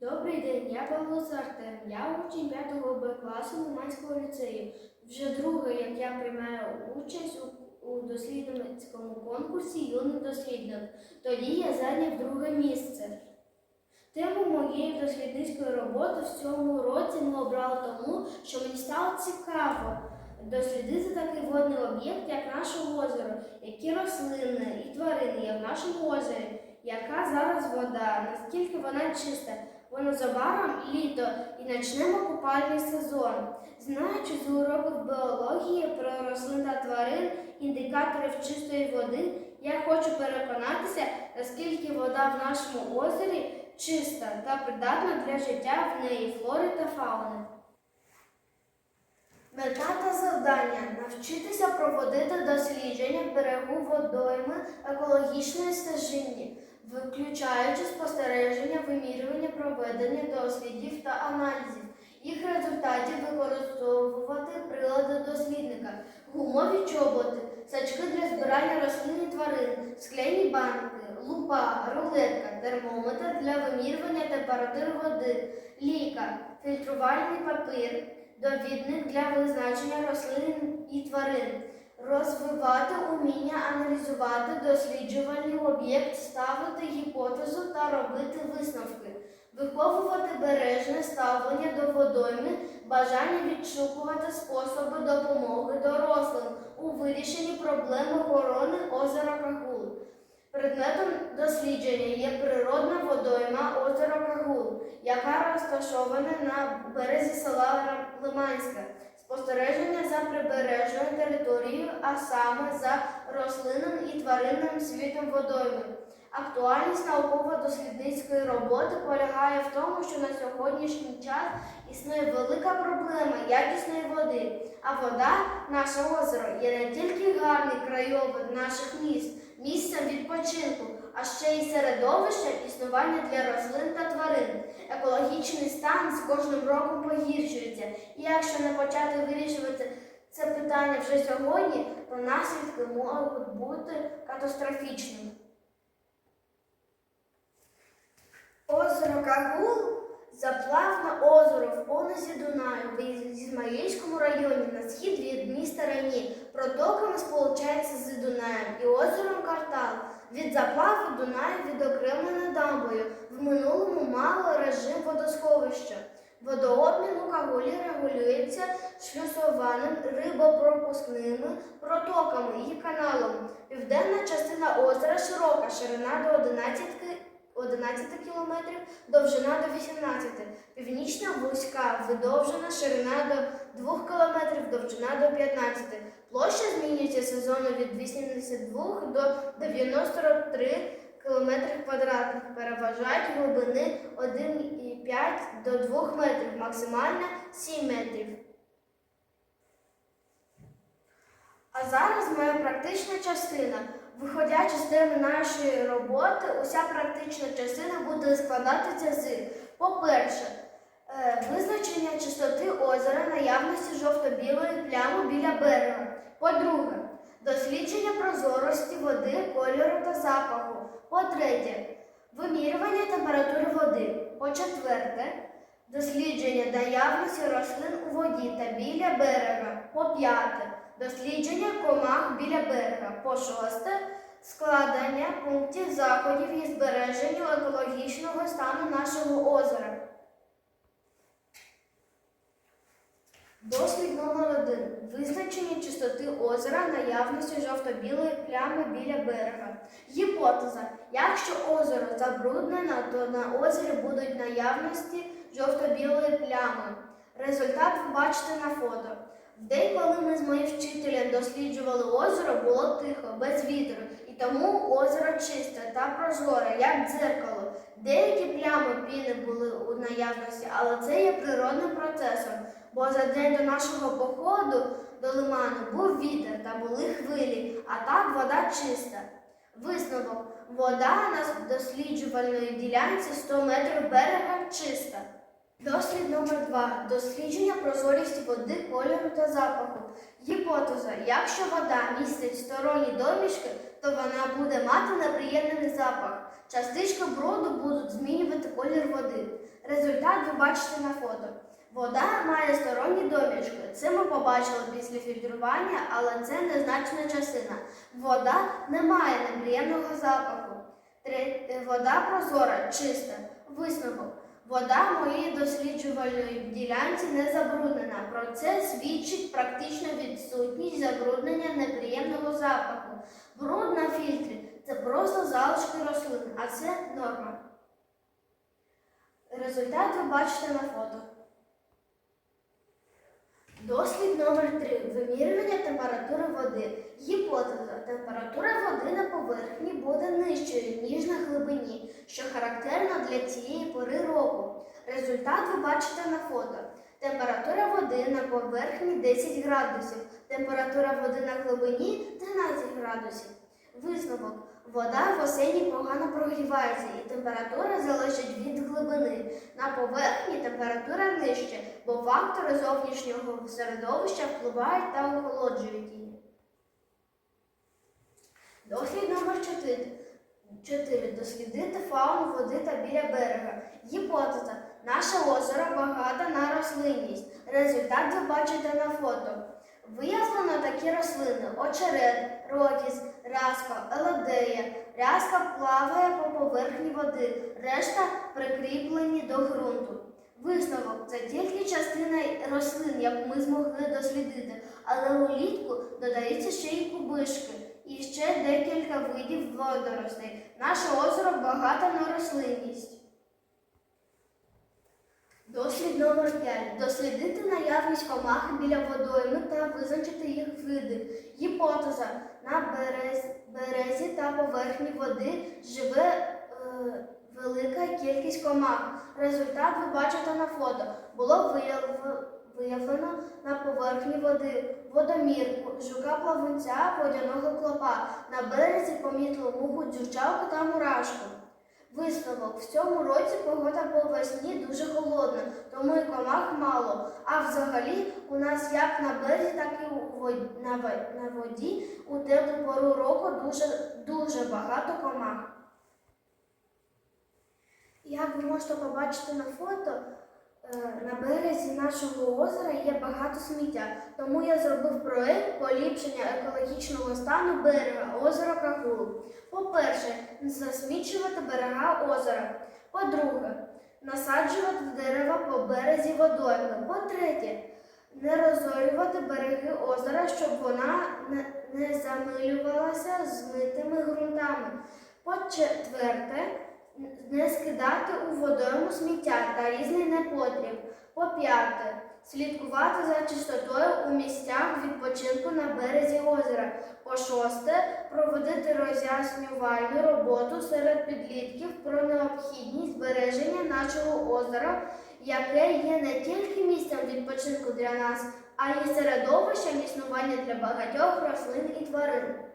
Добрий день, я Павло Артем. Я учень 5 Б класу Лиманського ліцею. Вже друге, як я приймаю участь у, у дослідницькому конкурсі Юний дослідник. Тоді я зайняв друге місце. Тему моєї дослідницької роботи в цьому році ми обрали тому, що мені стало цікаво дослідити такий водний об'єкт, як наше озеро, які рослини і тварини є в нашому озері, яка зараз вода, наскільки вона чиста. Бо незабаром літо і почнемо купальний сезон. Знаючи з уроків біології про рослин та тварин, індикаторів чистої води, я хочу переконатися, наскільки вода в нашому озері чиста та придатна для життя в неї флори та фауни. Мета та завдання навчитися проводити дослідження берегу водойми екологічної стежинні, включаючи спостереження, вимірювання, проведення дослідів та аналізів. Їх результатів використовувати прилади дослідника, гумові чоботи, сачки для збирання рослин і тварин, скляні банки, лупа, рулетка, термометр для вимірювання температури води, ліка, фільтрувальний папір, довідник для визначення рослин і тварин, розвивати уміння аналізувати досліджувальний об'єкт, ставити гіпотезу та робити висновки, виховувати бережне ставлення до водойми, бажання відшукувати способи допомоги дорослим у вирішенні проблем охорони озера Кагул. Предметом дослідження є природна водойма озера Кагул, яка розташована на березі села Лиманське. Спостереження за прибережною територією, а саме за рослинним і тваринним світом водойми. Актуальність науково-дослідницької роботи полягає в тому, що на сьогоднішній час існує велика проблема якісної води, а вода, наше озеро, є не тільки гарний краєвид наших міст, місцем відпочинку, а ще й середовищем існування для рослин та тварин. Екологічний стан з кожним роком погіршується, і якщо не почати вирішувати це питання вже сьогодні, то наслідки можуть бути катастрофічними. Озеро Кагул заплавне озеро в понизі Дунаю в Ізмаїльському районі на схід від міста Рані. Протоками сполучається з Дунаєм і озером Картал. Від заплаву Дунаю відокремлено дамбою. Минулому мало режим водосховища. Водообмін у Кагулі регулюється шлюсованим рибопропускними протоками і каналом. Південна частина озера широка, ширина до 11 11 км, довжина до 18, північна вузька, видовжена ширина до 2 км, довжина до 15. Площа змінюється сезонно від 82 до 93 км квадратних, переважають глибини 1,5 до 2 метрів, максимальна 7 метрів. А зараз моя практична частина. Виходячи з теми нашої роботи, уся практична частина буде складатися з, по-перше, е, визначення чистоти озера, наявності жовто-білої плями біля берега. По-друге, дослідження прозорості води, кольору та запаху. По-третє, вимірювання температури води. По-четверте, дослідження наявності рослин у воді та біля берега. По-п'яте, дослідження комах біля берега. По шосте, складення пунктів заходів і збереженню екологічного стану нашого озера. Дослід номер один. Визначення чистоти озера, наявності жовто-білої плями біля берега. Гіпотеза. Якщо озеро забруднено, то на озері будуть наявності жовто-білої плями. Результат ви бачите на фото. В день, коли ми з моїм вчителем досліджували озеро, було тихо, без вітру, і тому озеро чисте та прозоре, як дзеркало. Деякі плями піни були у наявності, але це є природним процесом, бо за день до нашого походу до лиману був вітер та були хвилі, а так вода чиста. Висновок. Вода на досліджувальної ділянці 100 метрів берега чиста. Дослід номер 2 Дослідження прозорості води, кольору та запаху. Гіпотеза. Якщо вода містить сторонні домішки, то вона буде мати неприємний запах. Частички броду будуть змінювати колір води. Результат ви бачите на фото. Вода має сторонні домішки. Це ми побачили після фільтрування, але це незначна частина. Вода не має неприємного запаху. Вода прозора, чиста. Висновок. Вода моєї досліджувальної ділянці не забруднена. Про це свідчить практична відсутність забруднення неприємного запаху. Бруд на фільтрі це просто залишки рослин, а це норма. Результат ви бачите на фото. Дослід номер 3 Вимірювання температури води. Гіпотеза. Температура води на поверхні буде нижчою, ніж на глибині, що характерно для цієї пори року. Результат ви бачите на фото. Температура води на поверхні 10 градусів, температура води на глибині 13 градусів. Висновок. Вода в осені погано прогрівається і температура залежить від глибини. На поверхні температура нижча, бо фактори зовнішнього середовища впливають та охолоджують її. Дослід номер 4. 4. Дослідити фауну води та біля берега. Гіпотеза. Наше озеро багато на рослинність. Результат ви бачите на фото. Виявлено такі рослини: очерет, рокіс, рязка, елодея. Рязка плаває по поверхні води, решта прикріплені до ґрунту. Висновок це тільки частина рослин, яку ми змогли дослідити, але улітку додається ще й кубишки і ще декілька видів водоростей. Наше озеро багато на рослинність. Дослід номер 5. Дослідити наявність комахи біля водойми та визначити їх види. Гіпотеза. На берез, березі та поверхні води живе е, велика кількість комах. Результат ви бачите на фото. Було вияв- виявлено на поверхні води водомірку, жука плавунця, водяного клопа. На березі помітили муху, дзюрчалку та мурашку. Висновок в цьому році погода по весні дуже холодна, тому і комах мало. А взагалі у нас як на березі, так і на воді у теплу пору року дуже, дуже багато комах. Як ви можете побачити на фото, на березі нашого озера є багато сміття, тому я зробив проект поліпшення екологічного стану берега озера Кахулу. По-перше, засмічувати берега озера. По-друге, насаджувати дерева по березі водойми. По-третє, не розорювати береги озера, щоб вона не замилювалася змитими ґрунтами. По-четверте, не скидати у водойму сміття та різний непотріб. По-п'яте, слідкувати за чистотою у місцях відпочинку на березі озера. По-шосте, проводити роз'яснювальну роботу серед підлітків про необхідність збереження нашого озера, яке є не тільки місцем відпочинку для нас, а й середовищем існування для багатьох рослин і тварин.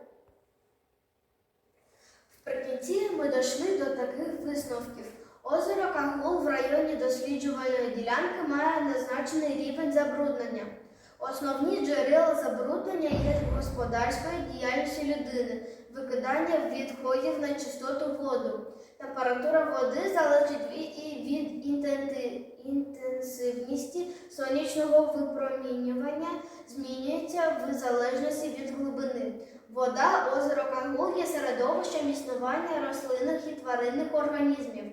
Вприкінці ми дійшли до таких висновків. Озеро Кагул в районі досліджувальної ділянки має незначений рівень забруднення. Основні джерела забруднення є господарської діяльності людини, викидання відходів на чистоту воду. Температура води залежить і від інтенсивності сонячного випромінювання, змінюється в залежності від глибини. Вода озеро Кангул є середовищем існування рослинних і тваринних організмів.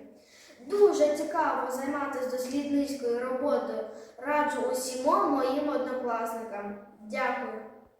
Дуже цікаво займатися дослідницькою роботою. Раджу усіма моїм однокласникам. Дякую.